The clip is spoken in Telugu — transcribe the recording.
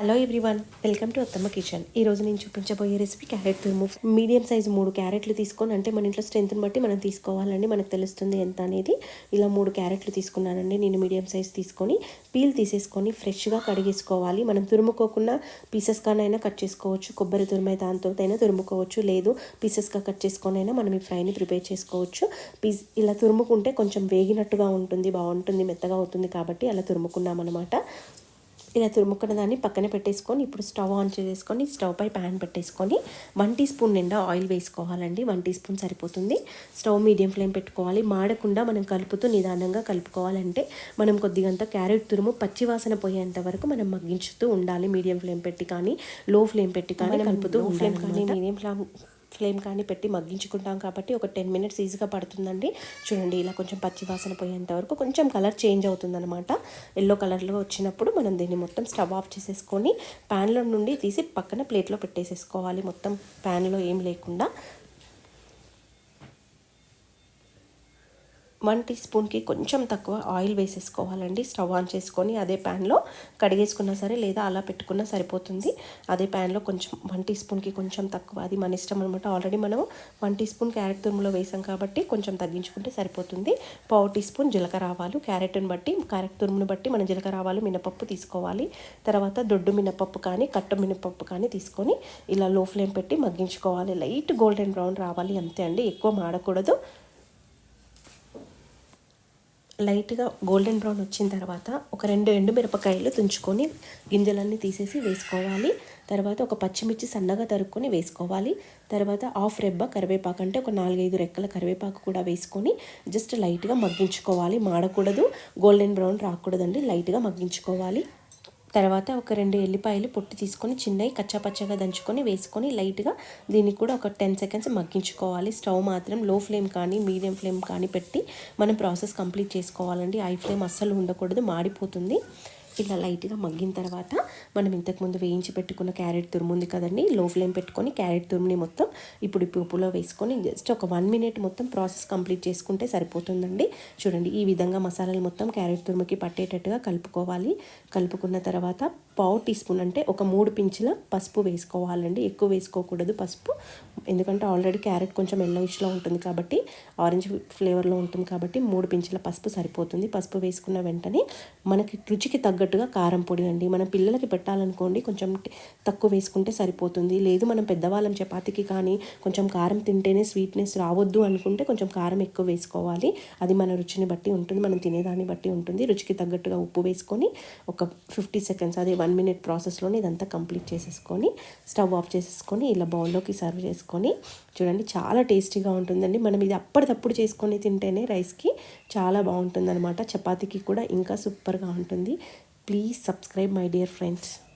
Hello everyone welcome to Attamma kitchen ఈ రోజు నేను చూపించబోయే రెసిపీ క్యారెట్ తురుము. మీడియం సైజ్ మూడు క్యారెట్లు తీసుకొని అంటే మన ఇంట్లో స్ట్రెంత్ని బట్టి మనం తీసుకోవాలండి మనకు తెలుస్తుంది ఎంత అనేది. ఇలా మూడు క్యారెట్లు తీసుకున్నానండి నేను మీడియం సైజ్ తీసుకొని పీల్ తీసేసుకొని ఫ్రెష్గా కడిగేసుకోవాలి. మనం తురుముకోకుండా పీసెస్ కట్ చేసుకోవచ్చు కొబ్బరి తురుమై దాంతో అయినా తురుముకోవచ్చు లేదు పీసెస్గా కట్ చేసుకొని అయినా మనం ఈ ఫ్రైని ప్రిపేర్ చేసుకోవచ్చు. పీస్ ఇలా తురుముకుంటే కొంచెం వేగినట్టుగా ఉంటుంది బాగుంటుంది మెత్తగా అవుతుంది కాబట్టి అలా తురుముకున్నాం అనమాట ఇలా తురుముకున్న దాన్ని పక్కన పెట్టేసుకొని ఇప్పుడు స్టవ్ ఆన్ చేసేసుకొని స్టవ్ పై ప్యాన్ పెట్టేసుకొని వన్ టీ స్పూన్ నిండా ఆయిల్ వేసుకోవాలండి. వన్ టీ స్పూన్ సరిపోతుంది. స్టవ్ మీడియం ఫ్లేమ్ పెట్టుకోవాలి. మాడకుండా మనం కలుపుతూ నిదానంగా కలుపుకోవాలంటే మనం కొద్దిగంత క్యారెట్ తురుము పచ్చి వాసన పోయేంత వరకు మనం మగ్గించుతూ ఉండాలి. మీడియం ఫ్లేమ్ పెట్టి కానీ లో ఫ్లేమ్ పెట్టి కానీ కలుపుతూ ఫ్లేమ్ కానీ మీడియం ఫ్లేమ్ ఫ్లేమ్ కానీ పెట్టి మగ్గించుకుంటాం కాబట్టి ఒక టెన్ మినిట్స్ ఈజీగా పడుతుందండి. చూడండి ఇలా కొంచెం పచ్చి వాసన పోయేంత వరకు కొంచెం కలర్ చేంజ్ అవుతుందన్నమాట. ఎల్లో కలర్లో వచ్చినప్పుడు మనం దీన్ని మొత్తం స్టవ్ ఆఫ్ చేసేసుకొని ప్యాన్లో నుండి తీసి పక్కన ప్లేట్లో పెట్టేసేసుకోవాలి. మొత్తం ప్యాన్లో ఏం లేకుండా వన్ టీ స్పూన్కి కొంచెం తక్కువ ఆయిల్ వేసేసుకోవాలండి. స్టవ్ ఆన్ చేసుకొని అదే ప్యాన్లో కడిగేసుకున్నా సరే లేదా అలా పెట్టుకున్నా సరిపోతుంది. అదే ప్యాన్లో కొంచెం వన్ టీ స్పూన్కి కొంచెం తక్కువ అది మన ఇష్టం అనమాట ఆల్రెడీ మనం వన్ టీ స్పూన్ క్యారెట్ తురుములో వేసాం కాబట్టి కొంచెం తగ్గించుకుంటే సరిపోతుంది. పావు టీ స్పూన్ జీలకర్ర ఆవాలు క్యారెట్ని బట్టి క్యారెట్ తురుమును బట్టి మనం జీలకర్ర ఆవాలు మినపప్పు తీసుకోవాలి. తర్వాత దొడ్డు మినపప్పు కానీ కట్ట మినపప్పు కానీ తీసుకొని ఇలా లో ఫ్లేమ్ పెట్టి మగ్గించుకోవాలి. లైట్ గోల్డెన్ బ్రౌన్ రావాలి అంతే అండి. ఎక్కువ మాడకూడదు. లైట్గా గోల్డెన్ బ్రౌన్ వచ్చిన తర్వాత ఒక రెండు ఎండు మిరపకాయలు తుంచుకొని గింజలన్నీ తీసేసి వేసుకోవాలి. తర్వాత ఒక పచ్చిమిర్చి సన్నగా తరుక్కొని వేసుకోవాలి. తర్వాత హాఫ్ రెబ్బ కరివేపాకు అంటే ఒక నాలుగైదు రెక్కల కరివేపాకు కూడా వేసుకొని జస్ట్ లైట్గా మగ్గించుకోవాలి. మాడకూడదు. గోల్డెన్ బ్రౌన్ రాకూడదండి. లైట్గా మగ్గించుకోవాలి. తర్వాత ఒక రెండు ఎల్లిపాయలు పొట్టు తీసుకొని చిన్నవి కచ్చాపచ్చగా దంచుకొని వేసుకొని లైట్గా దీన్ని కూడా ఒక టెన్ సెకండ్స్ మగ్గించుకోవాలి. స్టవ్ మాత్రం లో ఫ్లేమ్ కానీ మీడియం ఫ్లేమ్ కానీ పెట్టి మనం ప్రాసెస్ కంప్లీట్ చేసుకోవాలండి. ఐ ఫ్లేమ్ అస్సలు ఉండకూడదు మాడిపోతుంది. ఇలా లైట్గా మగ్గిన తర్వాత మనం ఇంతకుముందు వేయించి పెట్టుకున్న క్యారెట్ తురుము ఉంది కదండి లో ఫ్లేమ్ పెట్టుకొని క్యారెట్ తురుముని మొత్తం ఇప్పుడు పోపులో వేసుకొని జస్ట్ ఒక వన్ మినిట్ మొత్తం ప్రాసెస్ కంప్లీట్ చేసుకుంటే సరిపోతుందండి. చూడండి ఈ విధంగా మసాలాలు మొత్తం క్యారెట్ తురుముకి పట్టేటట్టుగా కలుపుకోవాలి. కలుపుకున్న తర్వాత పావు టీ స్పూన్ అంటే ఒక మూడు పించుల పసుపు వేసుకోవాలండి. ఎక్కువ వేసుకోకూడదు పసుపు. ఎందుకంటే ఆల్రెడీ క్యారెట్ కొంచెం ఎల్లోయిష్లో ఉంటుంది కాబట్టి ఆరెంజ్ ఫ్లేవర్లో ఉంటుంది కాబట్టి మూడు పించుల పసుపు సరిపోతుంది. పసుపు వేసుకున్న వెంటనే మనకి రుచికి తగ్గట్టుగా కారం పొడి అండి. మనం పిల్లలకి పెట్టాలనుకోండి కొంచెం తక్కువ వేసుకుంటే సరిపోతుంది. లేదు మనం పెద్దవాళ్ళం చపాతీకి కానీ కొంచెం కారం తింటేనే స్వీట్నెస్ రావద్దు అనుకుంటే కొంచెం కారం ఎక్కువ వేసుకోవాలి. అది మన రుచిని బట్టి ఉంటుంది మనం తినేదాన్ని బట్టి ఉంటుంది. రుచికి తగ్గట్టుగా ఉప్పు వేసుకొని ఒక ఫిఫ్టీ సెకండ్స్ అదే వన్ మినిట్ ప్రాసెస్లోనే ఇదంతా కంప్లీట్ చేసేసుకొని స్టవ్ ఆఫ్ చేసేసుకొని ఇలా బౌల్లోకి సర్వ్ చేసుకొని చూడండి చాలా టేస్టీగా ఉంటుందండి. మనం ఇది అప్పటిదప్పుడు చేసుకొని తింటేనే రైస్కి చాలా బాగుంటుంది అనమాట చపాతీకి కూడా ఇంకా సూపర్గా ఉంటుంది. Please subscribe my dear friends.